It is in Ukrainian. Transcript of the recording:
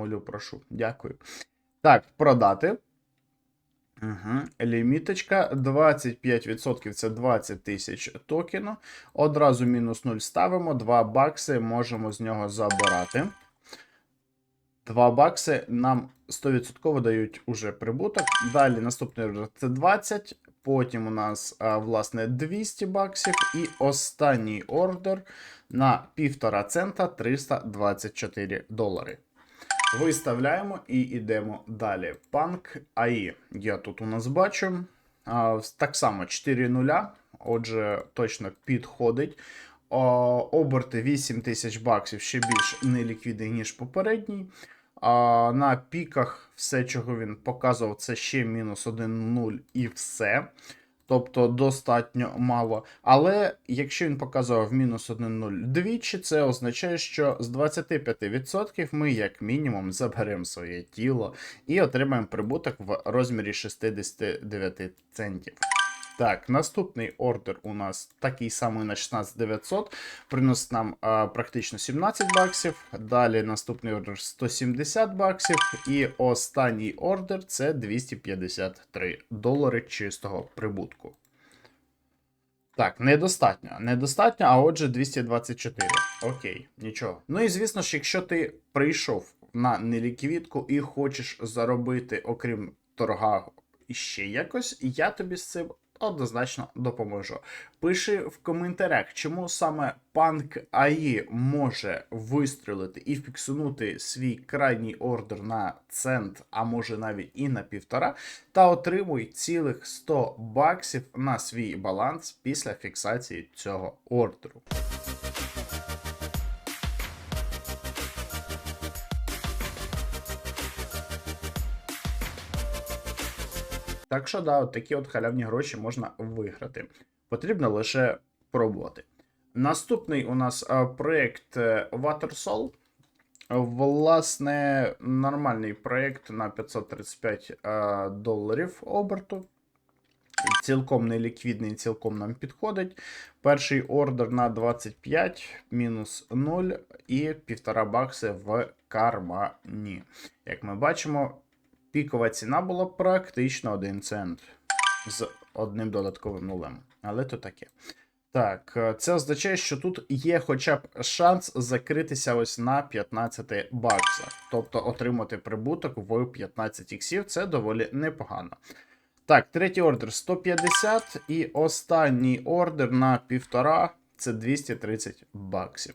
молю, прошу. Дякую. Так, продати. Угу. Ліміточка 25% це 20 тисяч токену. Одразу мінус 0 ставимо. 2 бакси можемо з нього забирати. 2 бакси нам 100% дають уже прибуток. Далі наступний це 20. Потім у нас, власне, 200 баксів. І останній ордер на 1,5 цента 324 долари. Виставляємо і йдемо далі. Панк АІ. Я тут у нас бачу. Так само 4 нуля. Отже, точно підходить. Оберти 8 тисяч баксів ще більш неліквідний, ніж попередній. А, на піках все, чого він показував, це ще мінус 1-0 і все. Тобто достатньо мало. Але якщо він показував мінус 1-0 двічі, це означає, що з 25% ми, як мінімум, заберемо своє тіло і отримаємо прибуток в розмірі 69 центів. Так, наступний ордер у нас такий самий на 16900. Приносить нам а, практично 17 баксів. Далі наступний ордер 170 баксів. І останній ордер це 253 долари чистого прибутку. Так, недостатньо. Недостатньо, а отже, 224. Окей, нічого. Ну і звісно ж, якщо ти прийшов на неліквідку і хочеш заробити, окрім торга, іще якось, я тобі з цим однозначно допоможу. Пиши в коментарях, чому саме панк АІ може вистрілити і фіксунути свій крайній ордер на цент, а може навіть і на півтора, та отримуй цілих 100 баксів на свій баланс після фіксації цього ордеру. Так що, да, от такі от халявні гроші можна виграти. Потрібно лише пробувати. Наступний у нас а, проєкт е, WaterSol. Власне, нормальний проєкт на 535 а, доларів оберту. Цілком неліквідний, цілком нам підходить. Перший ордер на 25, мінус 0 і 1,5 бакси в кармані. Як ми бачимо, пікова ціна була практично 1 цент з одним додатковим нулем. Але то таке. Так, е, це означає, що тут є хоча б шанс закритися ось на 15 баксах. Тобто отримати прибуток в 15 іксів це доволі непогано. Так, третій ордер 150 і останній ордер на 1,5 це 230 баксів.